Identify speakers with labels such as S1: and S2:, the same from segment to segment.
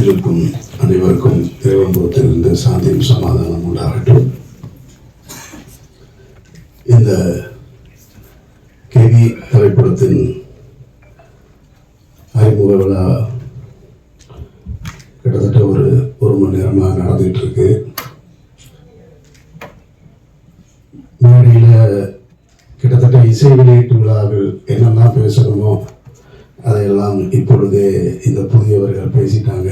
S1: இடத்தில் இருக்கும் அனைவருக்கும் இறைவன்புறத்திலிருந்து சாந்தியும் சமாதானம் உண்டாகட்டும். இந்த கேவி திரைப்படத்தின் அறிமுக விழா கிட்டத்தட்ட ஒரு ஒரு மணி நேரமாக நடந்துகிட்டு இருக்கு மேடையில் கிட்டத்தட்ட இசை வெளியீட்டு விழாவில் என்னெல்லாம் பேசணுமோ அதையெல்லாம் இப்பொழுதே இந்த புதியவர்கள் பேசிட்டாங்க.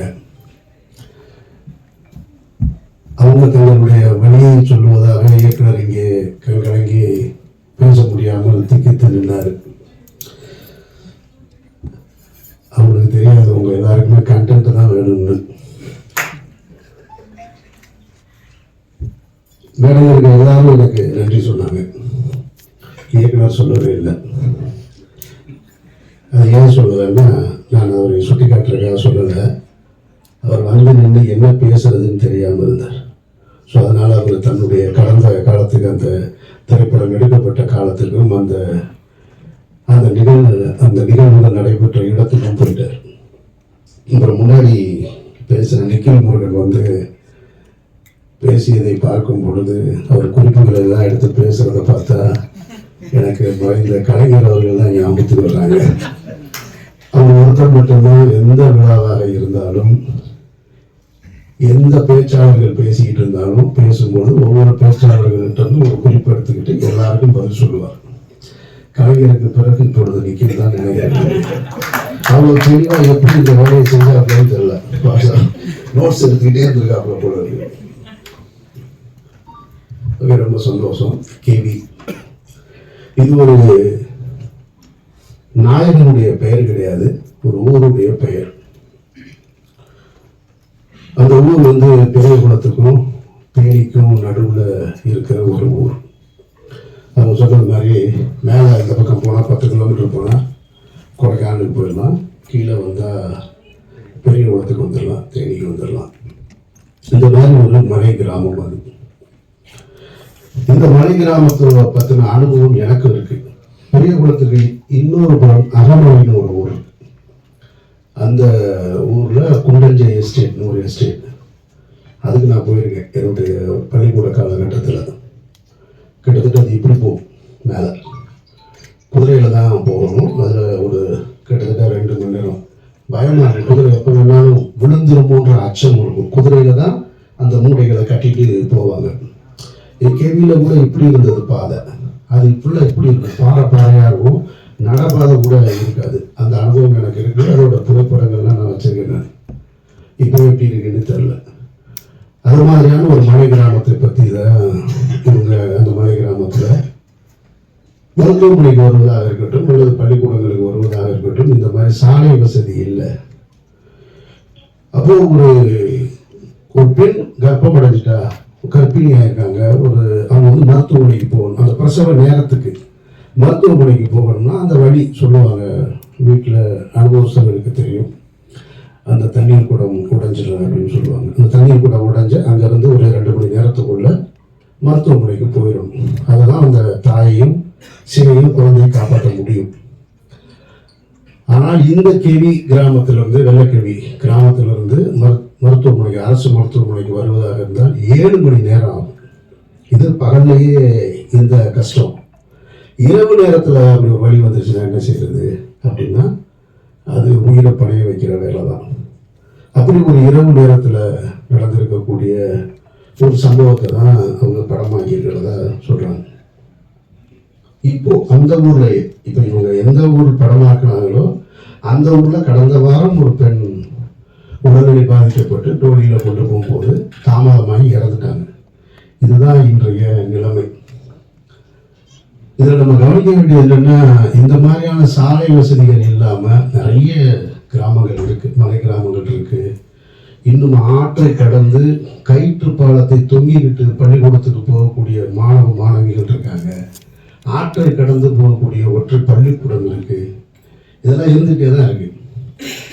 S1: அவங்க தங்களுடைய வழியை சொல்லுவதாக இயக்குனர் இங்கே கலங்கி பேச முடியாமல் திக்கித்து நின்றார் அவங்களுக்கு தெரியாது உங்க எல்லாருக்குமே கண்டென்ட் தான் வேணும்னு. மேடையில் இருக்க எல்லாரும் எனக்கு நன்றி சொன்னாங்க. இயக்குனர் சொல்லவே இல்லை. அது ஏன் சொல்லலைன்னா நான் அவரை சுட்டி காட்டுறதுக்காக சொல்லலை. அவர் வந்து நின்று என்ன பேசுறதுன்னு தெரியாமல் இருந்தார். ஸோ அதனால் அவர் தன்னுடைய கடந்த காலத்துக்கு அந்த திரைப்படம் எடுக்கப்பட்ட காலத்துக்கும் அந்த அந்த நிகழ்வு அந்த நிகழ்வுகள் நடைபெற்ற இடத்துக்கும் போயிட்டார். அப்புறம் முன்னாடி பேசின நிக்கில் முருகன் வந்து பேசியதை பார்க்கும் பொழுது அவர் குறிப்புகள் எல்லாம் எடுத்து பேசுகிறத பார்த்தா எனக்கு இந்த கலைஞர் அவர்கள் தான் ஞாபகத்துக்கு வர்றாங்க அவங்க ஒருத்தர் மட்டும்தான் எந்த விழாவாக இருந்தாலும் எந்த பேச்சாளர்கள் பேசிக்கிட்டு இருந்தாலும் பேசும்போது ஒவ்வொரு பேச்சாளர்கள்ட்ட ஒரு குறிப்பு எடுத்துக்கிட்டு எல்லாருக்கும் பதில் சொல்லுவார். கலைஞருக்கு பிறகு இப்பொழுது நிற்கிறது தான் நினைக்கிறேன். அவங்க தெளிவாக எப்படி இந்த வேலையை செஞ்சாப்லன்னு தெரியல. நோட்ஸ் எடுத்துக்கிட்டே இருந்திருக்காப்புல போல இருக்கு. ரொம்ப சந்தோஷம். கேவி இது ஒரு நாயகனுடைய பெயர் கிடையாது. ஒரு ஊருடைய பெயர். அந்த ஊர் வந்து பெரிய குளத்துக்கும் தேனிக்கும் நடுவில் இருக்கிற ஒரு ஊர். அவங்க சொல்கிறது மாதிரி மேலே இந்த பக்கம் போனால் பத்து கிலோமீட்டர் போனால் கொடைக்கானலுக்கு போயிடலாம். கீழே வந்தால் பெரிய குளத்துக்கு வந்துடலாம் தேனிக்கு வந்துடலாம். இந்த மாதிரி ஒரு மலை கிராமம் அது. இந்த மலை கிராமத்தை பற்றின அனுபவம் எனக்கு இருக்கு. பெரியகுளத்துக்கு இன்னொரு புறம் அகமலைன்னு ஒரு ஊர். அந்த ஊரில் குண்டஞ்சை எஸ்டேட்னு ஒரு எஸ்டேட் அதுக்கு நான் போயிருக்கேன். என்னுடைய பள்ளிக்கூட காலகட்டத்தில். கிட்டத்தட்ட அது இப்படி போகும் மேலே. குதிரையில் தான் போகணும். அதில் ஒரு கிட்டத்தட்ட ரெண்டு மணி நேரம். பயமாக இருக்கும் குதிரை எப்போ வேணாலும் விழுந்துருமோன்ற அச்சம் இருக்கும். குதிரையில் தான் என் கூட இப்படி இருந்தது பாதை. அது இப்படிலாம் இப்படி இருக்கும் பாறை பாறையாக இருக்கும். நடப்பாதை கூட இருக்காது. அந்த அனுபவம் எனக்கு இருக்குது அதோட புகைப்படங்கள்லாம் நான் வச்சுருக்கேன் நான். இப்போ எப்படி இருக்குன்னு தெரில அது மாதிரியான ஒரு மலை கிராமத்தை பற்றி தான் இவங்க அந்த மலை கிராமத்தில் மருத்துவமனைக்கு வருவதாக இருக்கட்டும் அல்லது பள்ளிக்கூடங்களுக்கு வருவதாக இருக்கட்டும் இந்த மாதிரி சாலை வசதி இல்லை. அப்போ ஒரு ஒரு பெண் கர்ப்பம் அடைஞ்சிட்டா கர்ப்பிணியாக இருக்காங்க ஒரு அவங்க வந்து மருத்துவமனைக்கு போகணும். அந்த பிரசவ நேரத்துக்கு மருத்துவமனைக்கு போகணும்னா அந்த வழி சொல்லுவாங்க. வீட்டில் அனுபவஸ்தர்களுக்கு தெரியும். அந்த தண்ணீர் குடம் உடைஞ்சிடும் அப்படின்னு சொல்லுவாங்க. அந்த தண்ணீர் குடம் உடைஞ்சு அங்கேருந்து ஒரு ரெண்டு மணி நேரத்துக்குள்ள மருத்துவமனைக்கு போயிடும் அதெல்லாம் அந்த தாயையும் சிறையும் குழந்தையும் காப்பாற்ற முடியும். ஆனால் இந்த கேவி கிராமத்திலிருந்து வெள்ளக்கேவி கிராமத்திலிருந்து மரு மருத்துவமனைக்கு அரசு மருத்துவமனைக்கு வருவதாக இருந்தால் ஏழு மணி நேரம் ஆகும். இது பகல்லையே இந்த கஷ்டம். இரவு நேரத்தில் அப்படி ஒரு வழி வந்துருச்சுன்னா என்ன செய்யறது? அப்படின்னா அது உயிரை பணைய வைக்கிற வேலை தான் அப்படி ஒரு இரவு நேரத்தில் நடந்திருக்கக்கூடிய ஒரு சம்பவத்தை தான் அவங்க படமாக்கி இருக்கிறதா சொல்கிறாங்க இப்போ அந்த ஊரில் இப்போ இவங்க எந்த ஊர் படமாக்குனாங்களோ அந்த ஊரில் கடந்த வாரம் ஒரு பெண் உடல்நிலை பாதிக்கப்பட்டு டோலியில் கொண்டு போகும்போது தாமதமாகி இறந்துட்டாங்க. இதுதான் இன்றைய நிலைமை. இதில் நம்ம கவனிக்க வேண்டியது என்னென்னா இந்த மாதிரியான சாலை வசதிகள் இல்லாமல் நிறைய கிராமங்கள் இருக்குது மலை கிராமங்கள் இருக்குது இன்னும் ஆற்றை கடந்து கயிற்று பாலத்தை தொங்கிக்கிட்டு பள்ளிக்கூடத்துக்கு போகக்கூடிய மாணவ மாணவிகள் இருக்காங்க. ஆற்றை கடந்து போகக்கூடிய ஒற்றை பள்ளிக்கூடம் இருக்குது இதெல்லாம் இருந்துகிட்டே தான் இருக்குது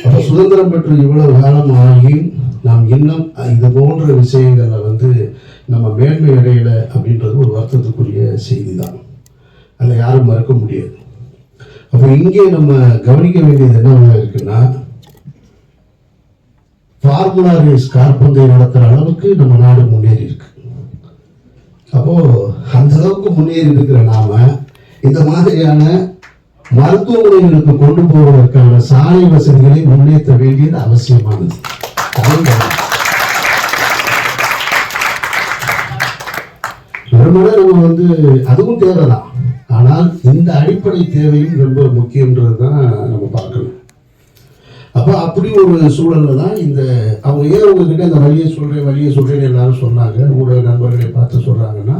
S1: அப்போ சுதந்திரம் பெற்று இவ்வளவு காலம் ஆகி நாம் இன்னும் இது போன்ற விஷயங்களை வந்து நம்ம மேன்மை அடையல அப்படின்றது ஒரு வருத்தத்துக்குரிய செய்தி தான் அதை யாரும் மறுக்க முடியாது. அப்போ இங்கே நம்ம கவனிக்க வேண்டியது என்ன இருக்குன்னா ஃபார்முலா ரேஸ் கார்பந்தை நடத்துகிற அளவுக்கு நம்ம நாடு முன்னேறி இருக்கு. அப்போது அந்த அளவுக்கு முன்னேறி இருக்கிற நாம இந்த மாதிரியான மருத்துவமனைகளுக்கு கொண்டு போவதற்கான சாலை வசதிகளை முன்னேற்ற வேண்டியது அவசியமானது. அதே வெறுமனே நம்ம வந்து அதுவும் தேவைதான். ஆனால் இந்த அடிப்படை தேவையும் ரொம்ப முக்கியன்றது தான் நம்ம பார்க்கணும். அப்போ அப்படி ஒரு சூழல்ல தான் இந்த அவங்க ஏன் உங்ககிட்ட இந்த வழியை சொல்றேன் வழியை சொல்றேன்னு எல்லாரும் சொன்னாங்க ஊடக நண்பர்களை பார்த்து சொல்றாங்கன்னா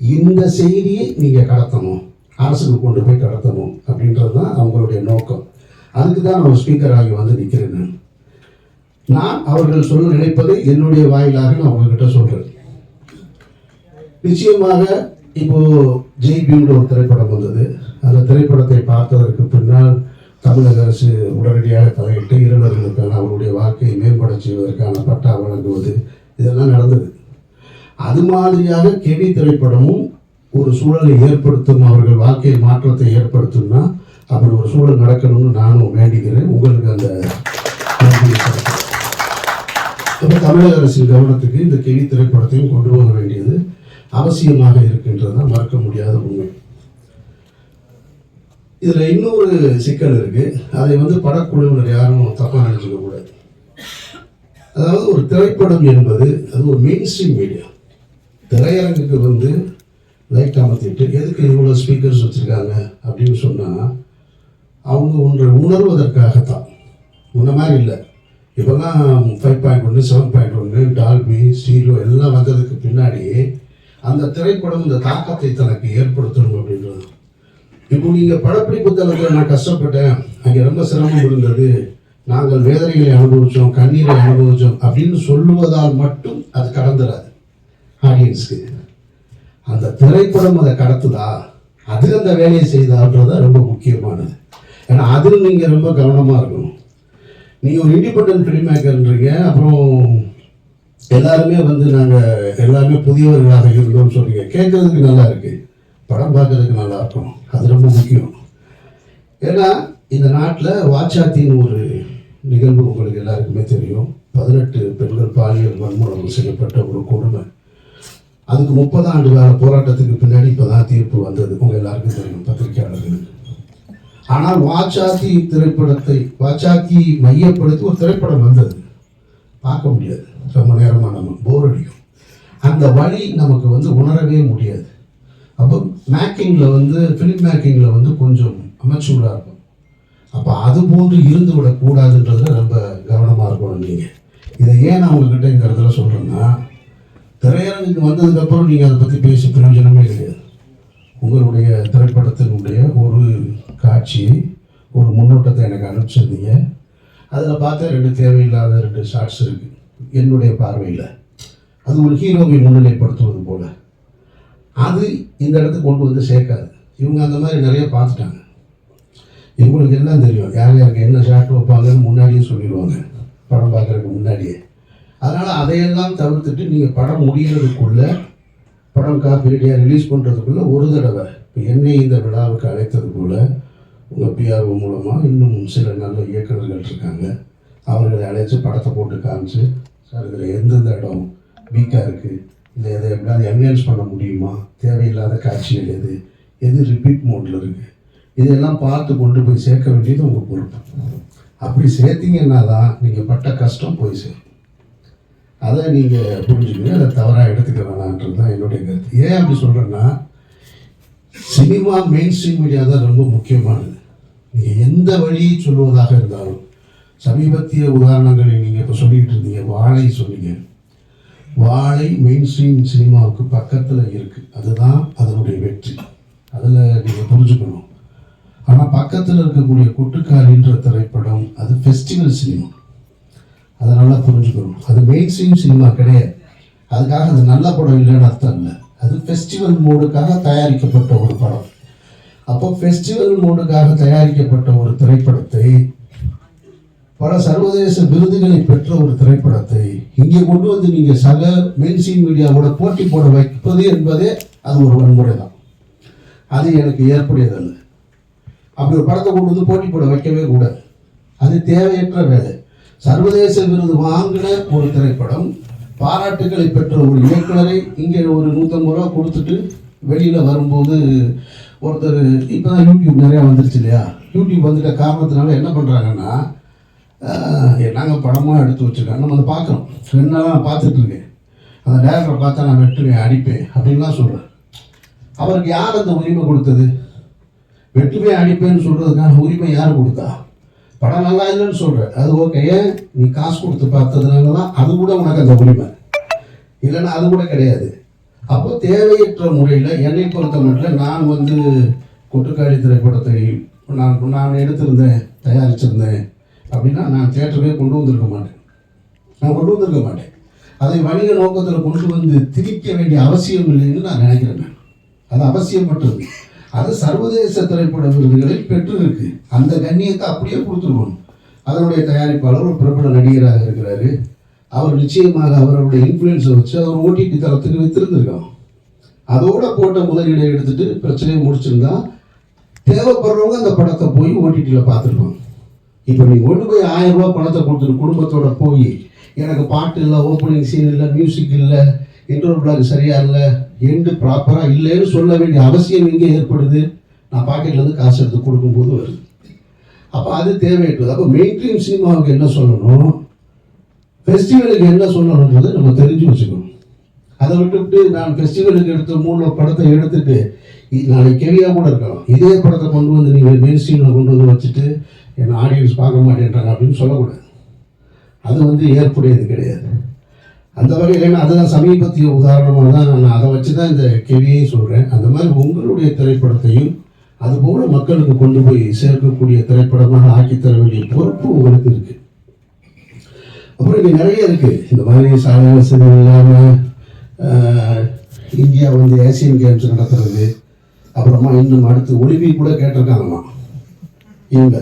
S1: இந்த செய்தியை நீங்க கடத்தணும். அரசுக்கு கொண்டு போய் கடத்தணும் அப்படின்றது தான் அவங்களுடைய நோக்கம். அதுக்கு தான் நான் ஸ்பீக்கர் ஆகி வந்து நிற்கிறேன் நான். அவர்கள் சொல்ல நினைப்பதை என்னுடைய வாயிலாக நான் உங்ககிட்ட சொல்கிறேன் நிச்சயமாக இப்போது ஜெய்பீம்னு ஒரு திரைப்படம் வந்தது. அந்த திரைப்படத்தை பார்த்ததற்கு பின்னால் தமிழக அரசு உடனடியாக தலையிட்டு இருளர்களுக்கான அவருடைய வாழ்க்கையை மேம்பட செய்வதற்கான பட்டா வழங்குவது இதெல்லாம் நடந்தது. அது மாதிரியாக கெவி திரைப்படமும் ஒரு சூழலை ஏற்படுத்தும் அவர்கள் வாழ்க்கை மாற்றத்தை ஏற்படுத்தும்னா அப்படி ஒரு சூழல் நடக்கணும்னு நானும் வேண்டிக்கிறேன். உங்களுக்கு அந்த நன்றியை தமிழக அரசின் கவனத்துக்கு இந்த கெவி திரைப்படத்தையும் கொண்டு போக வேண்டியது அவசியமாக இருக்கின்றதா மறக்க முடியாத உண்மை. இதில் இன்னொரு சிக்கல் இருக்குது அதை வந்து படக்குழுவினர் யாரும் தப்பாக நினைச்சுக்க கூடாது. அதாவது ஒரு திரைப்படம் என்பது அது ஒரு மெயின் ஸ்ட்ரீம் மீடியா திரையரங்குக்கு வந்து லைட் அமர்த்திட்டு எதுக்கு இவ்வளோ ஸ்பீக்கர்ஸ் வச்சுருக்காங்க அப்படின்னு சொன்னால் அவங்க ஒன்றை உணர்வதற்காகத்தான். முன்ன மாதிரி இல்லை. இப்போல்லாம் ஃபைவ் பாயிண்ட் ஒன்று செவன் பாயிண்ட் ஒன்று டால்பி ஸ்டீலோ எல்லாம் வந்ததுக்கு பின்னாடி அந்த திரைப்படம் இந்த தாக்கத்தை தனக்கு ஏற்படுத்தணும் அப்படின்றது இப்போ நீங்கள் படப்பிடி புத்தகத்தில் நான் கஷ்டப்பட்டேன். அங்கே ரொம்ப சிரமம் இருந்தது. நாங்கள் வேதனைகளை அனுபவித்தோம் கண்ணீரை அனுபவித்தோம் அப்படின்னு சொல்லுவதால் மட்டும் அது கடந்துடாது ஆடியன்ஸ்க்கு அந்த திரைப்படம் அதை கடத்துதா? அது அந்த வேலையை செய்தான்றது ரொம்ப முக்கியமானது. ஏன்னா அதில் நீங்கள் ரொம்ப கவனமாக இருக்கணும். நீங்கள் ஒரு இண்டிபெண்ட் ஃபிலிம் மேக்கர்ன்றீங்க அப்புறம் எல்லாருமே வந்து நாங்கள் எல்லாருமே புதியவர்களாக இருந்தோம்னு சொல்கிறீங்க கேட்குறதுக்கு நல்லா இருக்குது படம் பார்க்கறதுக்கு நல்லா இருக்கும் அது ரொம்ப முக்கியம். ஏன்னா இந்த நாட்டில் வாட்சாத்தின் ஒரு நிகழ்வு உங்களுக்கு எல்லாருக்குமே தெரியும். பதினெட்டு பெண்கள் பாலியல் வன்முறை செய்யப்பட்ட ஒரு கொடுமை. அதுக்கு முப்பது ஆண்டு கால போராட்டத்துக்கு பின்னாடி இப்போதான் தீர்ப்பு வந்தது. உங்க எல்லாருக்கும் தெரியும் பத்திரிகையாளர்களுக்கு. ஆனால் வாச்சாத்தி திரைப்படத்தை வாச்சாத்தி மையப்படுத்தி ஒரு திரைப்படம் வந்தது. பார்க்க முடியாது. ரொம்ப நேரமாக நம்ம போர் அடிக்கும். அந்த வழி நமக்கு வந்து உணரவே முடியாது. அப்போ மேக்கிங்கில் வந்து ஃபிலிம் மேக்கிங்கில் வந்து கொஞ்சம் அமைச்சூடாக இருக்கும். அப்போ அது போன்று இருந்து விடக்கூடாதுன்றதுல ரொம்ப கவனமாக இருக்கணும் நீங்கள் இதை ஏன் நான் உங்ககிட்ட இந்த இடத்துல சொல்கிறேன்னா திரையரங்குக்கு வந்ததுக்கப்புறம் நீங்கள் அதை பற்றி பேசி பிரயோஜனமே கிடையாது. உங்களுடைய திரைப்படத்தினுடைய ஒரு காட்சியை ஒரு முன்னோட்டத்தை எனக்கு அனுப்பிச்சிருந்தீங்க. அதில் பார்த்தா ரெண்டு தேவையில்லாத ரெண்டு ஷார்ட்ஸ் இருக்குது என்னுடைய பார்வையில். அது ஒரு ஹீரோவை முன்னிலைப்படுத்துவது போல். அது இந்த இடத்துக்கு கொண்டு வந்து சேர்க்காது. இவங்க அந்த மாதிரி நிறைய பார்த்துட்டாங்க. இவங்களுக்கு எல்லாம் தெரியும் யார் யாருக்கு என்ன ஷார்ட் வைப்பாங்கன்னு முன்னாடியே சொல்லிடுவாங்க. படம் பார்க்குறதுக்கு முன்னாடியே. அதனால் அதையெல்லாம் தவிர்த்துட்டு நீங்கள் படம் முடிகிறதுக்குள்ளே படம் காப்பீடியாக ரிலீஸ் பண்ணுறதுக்குள்ளே ஒரு தடவை இப்போ என்னை இந்த விழாவுக்கு அழைத்ததுக்குள்ள உங்கள் பிஆர்ஓ மூலமாக இன்னும் சில நல்ல இயக்குநர்கள் இருக்காங்க. அவர்களை அழைச்சி படத்தை போட்டு காமிச்சு சார் இதில் எந்தெந்த இடம் வீக்காக இருக்குது இல்லை எதை எப்படியாவது என்ஹான்ஸ் பண்ண முடியுமா? தேவையில்லாத காட்சிகள் எது? எது ரிப்பீட் மோடில் இருக்குது இதெல்லாம் பார்த்து கொண்டு போய் சேர்க்க வேண்டியது உங்கள் பொறுப்பு. அப்படி சேர்த்தீங்கன்னா தான் நீங்கள் பட்ட கஷ்டம் போய் சேரும். அதை நீங்கள் புரிஞ்சுக்கணும். அதை தவறாக எடுத்துக்க வேணான்றது தான் என்னுடைய கருத்து. ஏன் அப்படி சொல்கிறேன்னா சினிமா மெயின் ஸ்ட்ரீம் மீடியா தான் ரொம்ப முக்கியமானது. நீங்கள் எந்த வழியை சொல்வதாக இருந்தாலும் சமீபத்திய உதாரணங்களை நீங்கள் இப்போ சொல்லிக்கிட்டு இருந்தீங்க வாழை சொன்னீங்க. வாழை மெயின் ஸ்ட்ரீம் சினிமாவுக்கு பக்கத்தில் இருக்குது அதுதான் அதனுடைய வெற்றி. அதில் நீங்கள் புரிஞ்சுக்கணும். ஆனால் பக்கத்தில் இருக்கக்கூடிய குட்டுக்காரின்ற திரைப்படம் அது ஃபெஸ்டிவல் சினிமா அதை நல்லா புரிஞ்சுக்கணும். அது மெயின் ஸ்ட்ரீம் சினிமா கிடையாது. அதுக்காக அது நல்ல படம் இல்லைன்னு அர்த்தம் இல்லை. அது ஃபெஸ்டிவல் மோடுக்காக தயாரிக்கப்பட்ட ஒரு படம். அப்போ ஃபெஸ்டிவல் மோடுக்காக தயாரிக்கப்பட்ட ஒரு திரைப்படத்தை பல சர்வதேச விருதுகளை பெற்ற ஒரு திரைப்படத்தை இங்கே கொண்டு வந்து நீங்கள் சக மெயின்ஸ்ட்ரீம் மீடியாவோட போட்டி போட வைப்பது என்பதே அது ஒரு வன்முறை தான். அது எனக்கு ஏற்புடையதல்ல. அப்படி ஒரு படத்தை கொண்டு வந்து போட்டி போட வைக்கவே கூடாது. அது தேவையற்ற வேலை. சர்வதேச விருது வாங்கின ஒரு திரைப்படம். பாராட்டுகளை பெற்ற ஒரு இயக்குனரை இங்கே ஒரு நூற்றம்பது ரூபா கொடுத்துட்டு வெளியில் வரும்போது ஒருத்தர் இப்போ தான் யூடியூப் நிறையா வந்துருச்சு இல்லையா? யூடியூப் வந்துட்ட காரணத்தினால என்ன பண்ணுறாங்கன்னா நாங்கள் படமாக எடுத்து வச்சுருக்கோம் நம்ம அதை பார்க்குறோம் ரெண்டு நாளாக நான் பார்த்துட்ருக்கேன் அந்த டேரக்டரை பார்த்தா நான் வெட்டுவேன் அடிப்பேன் அப்படின்லாம் சொல்கிறேன் அவருக்கு யார் அந்த உரிமை கொடுத்தது? வெட்டுவேன் அடிப்பேன்னு சொல்கிறதுக்கான உரிமை யார் கொடுத்தா? படம் நல்லா இல்லைன்னு சொல்கிறேன் அது ஓகே ஏன்? நீ காசு கொடுத்து பார்த்ததுனால தான் அது கூட உனக்கு அந்த உரிமை. இல்லைன்னா அது கூட கிடையாது. அப்போ தேவையற்ற முறையில் என்னை பொறுத்த மட்டும் நான் வந்து கொட்டுக்காளி திரைப்படத்தை நான் நான் எடுத்திருந்தேன் தயாரிச்சிருந்தேன் அப்படின்னா நான் தேட்டருக்கே கொண்டு வந்திருக்க மாட்டேன். நான் கொண்டு வந்திருக்க மாட்டேன். அதை வணிக நோக்கத்தில் கொண்டு வந்து திரிக்க வேண்டிய அவசியம் இல்லைன்னு நான் நினைக்கிறேன். அது அவசியப்பட்டது அது சர்வதேச திரைப்பட விருதுகளில் பெற்றிருக்கு. அந்த கண்ணியத்தை அப்படியே கொடுத்துருக்கணும் அதனுடைய தயாரிப்பாளர் ஒரு பிரபல நடிகராக இருக்கிறாரு. அவர் நிச்சயமாக அவருடைய இன்ஃப்ளூயன்ஸை வச்சு அவர் ஓடிடி தளத்துக்கு வித்திருந்திருக்கான். அதோட போட்ட முதலீடை எடுத்துட்டு பிரச்சனையை முடிச்சிருந்தா தேவைப்படுறவங்க அந்த படத்தை போய் ஓடிடியில் பார்த்துருப்பாங்க. இப்போ நீ ஒன்று போய் ஆயிரம் ரூபா பணத்தை கொடுத்துட்டு குடும்பத்தோட போய் எனக்கு பாட்டு இல்லை ஓப்பனிங் சீன் இல்லை மியூசிக் இல்லை இன்டர்வல் பிளாக் சரியா இல்லை எண்டு ப்ராப்பராக இல்லைன்னு சொல்ல வேண்டிய அவசியம் எங்கே ஏற்படுது? நான் பாக்கெட்லேருந்து காசு எடுத்து கொடுக்கும்போது வருது. அப்போ அது தேவையற்றது. அப்போ மெயின்ஸ்ட்ரீம் சினிமாவுக்கு என்ன சொல்லணும்? ஃபெஸ்டிவலுக்கு என்ன சொல்லணுன்றதை நம்ம தெரிஞ்சு வச்சுக்கணும். அதை விட்டுவிட்டு நான் ஃபெஸ்டிவலுக்கு எடுத்த மூணு படத்தை எடுத்துட்டு நாளைக்கு கெவியாக கூட இருக்கலாம். இதே படத்தை கொண்டு வந்து நீங்கள் மெயின் ஸ்ட்ரீமில் கொண்டு வந்து வச்சுட்டு என் ஆடியன்ஸ் பார்க்க மாட்டேன்றாங்க அப்படின்னு சொல்லக்கூடாது. அது வந்து ஏற்புடையது கிடையாது. அந்த வகையில் அதுதான் சமீபத்திய உதாரணமாக தான் நான் அதை வச்சு தான் இந்த கேள்வியை சொல்கிறேன் அந்த மாதிரி உங்களுடைய திரைப்படத்தையும் அதுபோல் மக்களுக்கு கொண்டு போய் சேர்க்கக்கூடிய திரைப்படமாக ஆக்கித்தர வேண்டிய பொறுப்பு உங்களுக்கு இருக்குது அப்புறம் இங்கே நிறைய இருக்குது இந்த மாதிரி சாலை வசதி இல்லாமல் இந்தியா வந்து ஏசியன் கேம்ஸ் நடத்துறது. அப்புறமா இன்னும் அடுத்து ஒலிம்பிக் கூட கேட்டிருக்காங்கம்மா. இவங்க.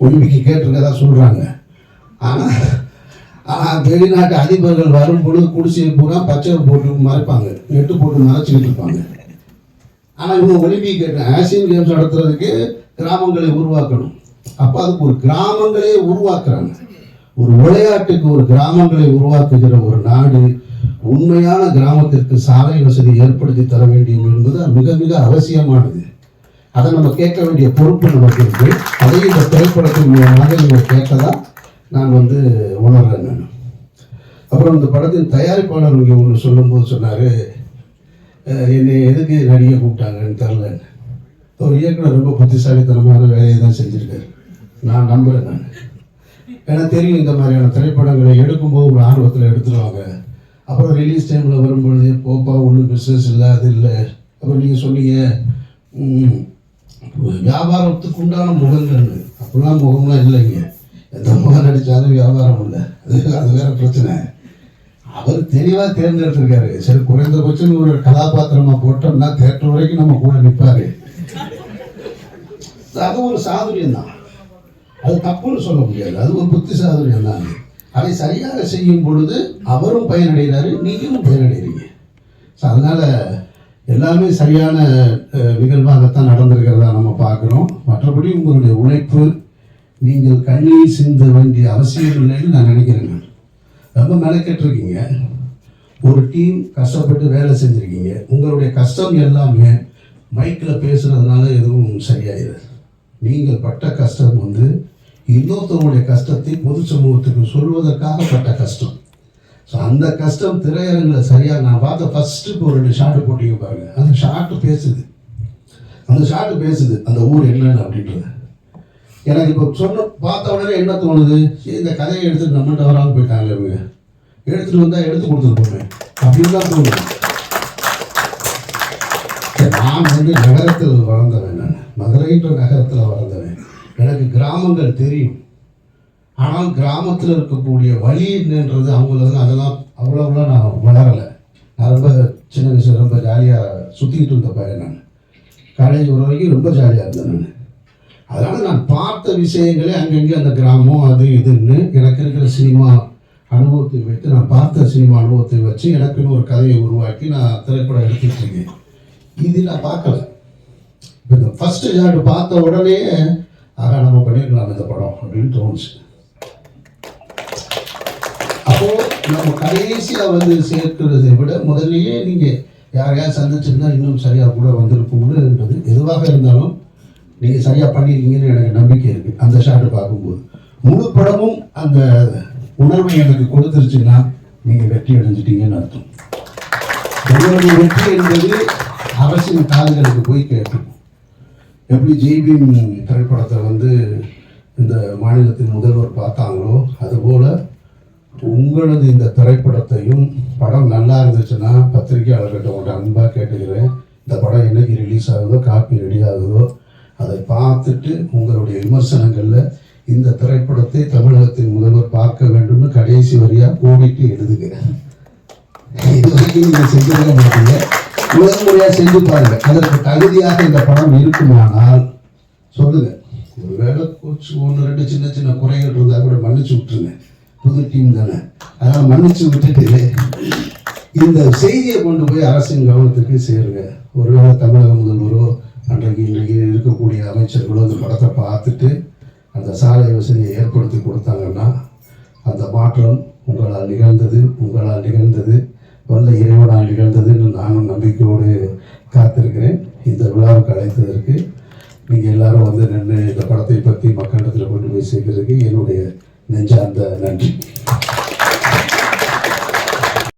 S1: ஒலிம்பிக்கு கேட்டிருக்கதா சொல்கிறாங்க ஆனால் ஆனால் வெளிநாட்டு அதிபர்கள் வரும் பொழுது குடிசையை பூரா பச்சை போட்டு மறைப்பாங்க. நெட்டு போட்டு மறைச்சிக்கிட்டு இருப்பாங்க. ஆனால் இவங்க ஒலிம்பிக் கேட்டேன் ஆசியன் கேம்ஸ் நடத்துறதுக்கு கிராமங்களை உருவாக்கணும். அப்போ அதுக்கு ஒரு கிராமங்களே உருவாக்குறாங்க. ஒரு விளையாட்டுக்கு ஒரு கிராமங்களை உருவாக்குகிற ஒரு நாடு உண்மையான கிராமத்திற்கு சாலை வசதி ஏற்படுத்தி தர வேண்டும் என்பது மிக மிக அவசியமானது. அதை நம்ம கேட்க வேண்டிய பொறுப்பு நமக்கு இருக்கு. அதையும் இந்த திரைப்படத்தின் மூலமாக நீங்கள் கேட்டதா நான் வந்து உணர்றேன் நான். அப்புறம் இந்த படத்தின் தயாரிப்பாளர் இங்கே ஒன்று சொல்லும்போது சொன்னார் என்னை எதுக்கு நடிகை கூப்பிட்டாங்கன்னு தெரில ஒரு இயக்குனர் ரொம்ப புத்திசாலித்தனமான வேலையை தான் செஞ்சுருக்காரு. நான் நம்புகிறேன் நான். ஏன்னா தெரியும் இந்த மாதிரியான திரைப்படங்களை எடுக்கும்போது ஒரு ஆர்வத்தில் எடுத்துருவாங்க. அப்புறம் ரிலீஸ் டைமில் வரும்பொழுது போப்பா ஒன்றும் பிஸ்னஸ் இல்லை அது இல்லை. அப்புறம் நீங்கள் சொன்னீங்க வியாபாரத்துக்கு உண்டான முகங்கள்னு அப்படிலாம் முகம்லாம் இல்லைங்க. எந்த முகம் அடித்தாலும் வியாபாரம் இல்லை. அது அது வேற பிரச்சனை. அவர் தெளிவாக தேர்ந்தெடுத்திருக்காரு. சரி குறைந்தபட்சம் ஒரு கதாபாத்திரமாக போட்டோம்னா தேட்டர் வரைக்கும் நம்ம கூட நிற்பாரு அது ஒரு சாதுரியம் தான். அது தப்புன்னு சொல்ல முடியாது. அது ஒரு புத்தி சாதுரியம் தான் அதை. சரியாக செய்யும் பொழுது அவரும் பயனடைகிறாரு நீங்களும் பயனடைகிறீங்க. ஸோ அதனால் எல்லாமே சரியான நிகழ்வாகத்தான் நடந்திருக்கிறதா நம்ம பார்க்குறோம். மற்றபடி உங்களுடைய உழைப்பு நீங்கள் கண்ணீர் சிந்த வேண்டிய அவசியம் இல்லைன்னு நான் நினைக்கிறேங்க. ரொம்ப மெனக்கெட்டுருக்கீங்க. ஒரு டீம் கஷ்டப்பட்டு வேலை செஞ்சுருக்கீங்க. உங்களுடைய கஷ்டம் எல்லாமே மைக்கில் பேசுகிறதுனால எதுவும் சரியாயிடாது நீங்கள் பட்ட கஷ்டம் வந்து இன்னொருத்தவங்களுடைய கஷ்டத்தை பொது சமூகத்துக்கு சொல்வதற்காக பட்ட கஷ்டம். ஸோ அந்த கஷ்டம் திரையரங்கில் சரியாக நான் பார்த்த ஃபஸ்ட்டு இப்போ ரெண்டு ஷார்ட்டு போட்டிங்க பாருங்க. அந்த ஷார்ட்டு பேசுது. அந்த ஷார்ட்டு பேசுது. அந்த ஊர் என்னென்னு அப்படின்றது. எனக்கு இப்போ சொன்ன பார்த்த உடனே என்ன தோணுது? இந்த கதையை எடுத்துட்டு நம்மகிட்ட வராமல் போயிட்டாங்க இவங்க. எடுத்துட்டு வந்தா எடுத்து கொடுத்துருப்போமே அப்படின்னு தான் தோணுது. நான் வந்து நகரத்தில் வளர்ந்தவன் நான். மதுரைன்ற நகரத்தில் வளர்ந்தவன். எனக்கு கிராமங்கள் தெரியும். ஆனால் கிராமத்தில் இருக்கக்கூடிய வழி என்னன்றது அவங்களுக்கு அதெல்லாம் அவ்வளோவெல்லாம் நான் வளரலை. நான் ரொம்ப சின்ன வயசுல ரொம்ப ஜாலியாக சுற்றிக்கிட்டு இருந்த பையன் நான். காலேஜ் ஒரு வரைக்கும் ரொம்ப ஜாலியாக இருந்தேன் நான். அதனால் நான் பார்த்த விஷயங்களே அங்கங்கே அந்த கிராமம் அது இதுன்னு எனக்கு இருக்கிற சினிமா அனுபவத்தை வைத்து நான் பார்த்த சினிமா அனுபவத்தை வச்சு எனக்குன்னு ஒரு கதையை உருவாக்கி நான் திரைப்படம் எடுத்துட்டு இருக்கேன். இது நான் பார்க்கல. இப்போ இந்த ஃபஸ்ட்டு ஷாட் பார்த்த உடனே ஆக நம்ம பண்ணியிருக்கலாம் இந்த படம் அப்படின்னு தோணுச்சு. அப்போ நம்ம கடைசியாக வந்து சேர்க்கிறதை விட முதல்லயே நீங்கள் யாரையாவது சந்திச்சிருந்தா இன்னும் சரியாக கூட வந்திருக்கும்ன்றது எதுவாக இருந்தாலும் நீங்கள் சரியாக பண்ணியிருக்கீங்கன்னு எனக்கு நம்பிக்கை இருக்குது அந்த ஷாட்டு பார்க்கும்போது. முழு படமும் அந்த உணர்வை எனக்கு கொடுத்துருச்சுன்னா நீங்கள் வெற்றி அடைஞ்சிட்டீங்கன்னு அர்த்தம். உங்களுடைய வெற்றி என்பது அரசின் காதுகளுக்கு போய் கேட்கும். எப்படி ஜெய்பீம் திரைப்படத்தை வந்து இந்த மாநிலத்தின் முதல்வர் பார்த்தாங்களோ அதுபோல் உங்களது இந்த திரைப்படத்தையும் படம் நல்லா இருந்துச்சுன்னா பத்திரிகையாளர்கிட்ட உங்கள்கிட்ட அன்பாக கேட்டுக்கிறேன். இந்த படம் என்னைக்கு ரிலீஸ் ஆகுதோ காப்பி ரெடி ஆகுதோ அதை பார்த்துட்டு உங்களுடைய விமர்சனங்களில் இந்த திரைப்படத்தை தமிழகத்தின் முதல்வர் பார்க்க வேண்டும்னு கடைசி வரியாக கோடிட்டு எழுதுங்க. இது வரைக்கும் நீங்கள் செஞ்சிருக்க மாட்டீங்க. முதல் முறையா செஞ்சு பாருங்க. அதற்கு தகுதியாக இந்த படம் இருக்குமானால் சொல்லுங்க. ஒருவேளை கோச்சு ஒன்று ரெண்டு சின்ன சின்ன குறைகள் இருந்தால் கூட மன்னிச்சு விட்டுருங்க. புது டீம் தானே. அதனால் மன்னிச்சு விட்டுட்டு இந்த செய்தியை கொண்டு போய் அரசின் கவனத்துக்கு சேருங்க. ஒருவேளை தமிழக முதல்வரோ அன்றைக்கு இன்றைக்கு இருக்கக்கூடிய அமைச்சர்களோ அந்த படத்தை பார்த்துட்டு அந்த சாலை வசதியை ஏற்படுத்தி கொடுத்தாங்கன்னா அந்த மாற்றம் உங்களால் நிகழ்ந்தது உங்களால் நிகழ்ந்தது வல்ல இறைவனால் நிகழ்ந்ததுன்னு நானும் நம்பிக்கையோடு காத்திருக்கிறேன். இந்த விழாவுக்கு அழைத்ததற்கு நீங்கள் எல்லாரும் வந்து நின்று இந்த படத்தை பற்றி மக்களிடத்தில் கொண்டு போய் சேர்க்கிறதுக்கு என்னுடைய நெஞ்சார்ந்த நன்றி.